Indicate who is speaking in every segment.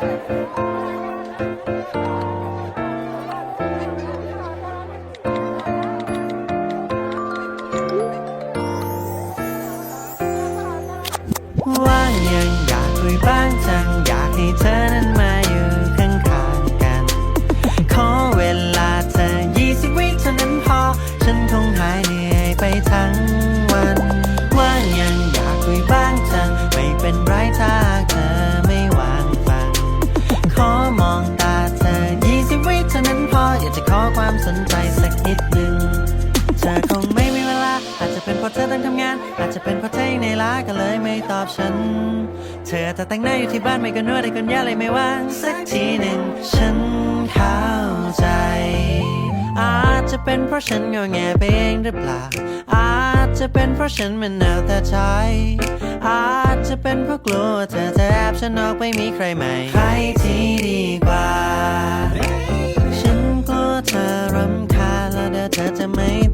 Speaker 1: ว่างยังอยากคุยบ้างจัง อยากให้เธอนั้นมาอยู่ข้างๆกัน ขอเวลาเธอ 20 วิเท่านั้นพอ ฉันคงหายเหนื่อยไปทั้งากจะขอความสนใจสักนิดหนึ่งเธอคงไม่มีเวลา อาจจะเป็นเพราะเธอต้องทำงาน อาจจะเป็นเพราะเธอยังในล้าก็เลยไม่ตอบฉัน เธอถ้าแต่งหน้าอยู่ที่บ้านไม่ก็นวดได้ก็ย่าเลยไม่ว่างสักทีหนึ่งฉันเข้าใจ อาจจะเป็นเพราะฉันงอแงไปเองหรือเปล่า อาจจะเป็นเพราะฉันมันเอาแต่ใจ อาจจะเป็นเพราะกลัวเธอจะแอบฉันออกไปมีใครใหม่ ใครที่ดีกว่า ไม่ตาม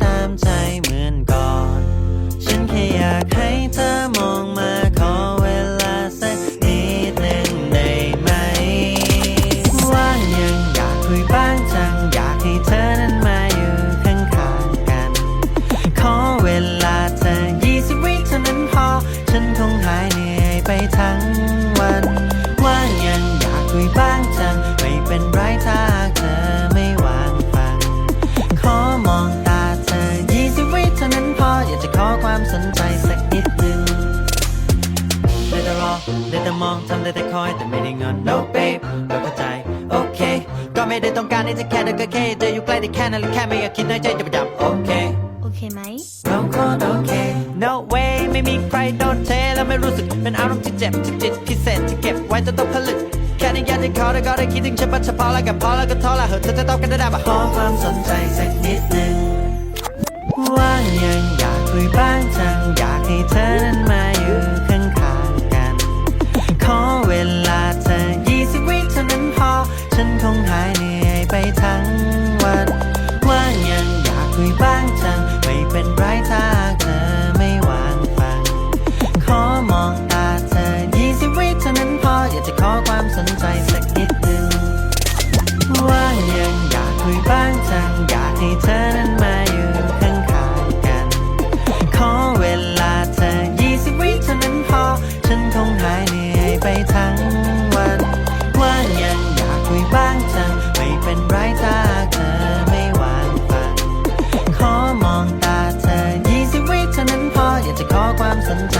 Speaker 1: ได้แต่รอได้แต่มองทำได้แต่คอยแต่ไม่ได้เงิน no babe เราเข้าใจโอเค ก็ไม่ได้ต้องการที่จะแค่เดินก็แค่เธออยู่ใกล้ได้แค่นั้นและแค่ไม่อยากคิดน้อยใจจะประจำโอเค
Speaker 2: โอเคไหม
Speaker 1: เราโคตรโอเค no way ไม่มีใครโดนเทแล้วไม่รู้สึกเป็นอารมณ์ที่เจ็บที่จิตพิเศษที่เก็บไว้จนต้องผลึกแค่นี้อยากจะขอได้ก็ได้คิดถึงฉันเฉพาะแล้วก็พอแล้วก็ท้อแล้วเหอะเธอจะตอบกันได้ได้ปะขอความสนใจสักนิด ทั้งวัน ว่ายังอยากคุยบ้างจัง ไม่เป็นไรถ้าเธอไม่วางฟัง ขอมองตาเธอยี่สิบวิเท่านั้นพออยากจะขอความสนใจสักนิดนึงว่ายังอยากคุยบ้างจัง อยากให้เธอนั้นมาอยู่ข้างข้างกัน ขอเวลาเธอยี่สิบวิเท่านั้นพอ ฉันคงหายเหนื่อยไปทั้งวัน ว่ายังอยากคุยบ้างจัง เป็นไรตาเธอไม่หวานฟัง ขอมองตาเธอยี่สิบวิทนั้นพออยากจะขอความสนใจ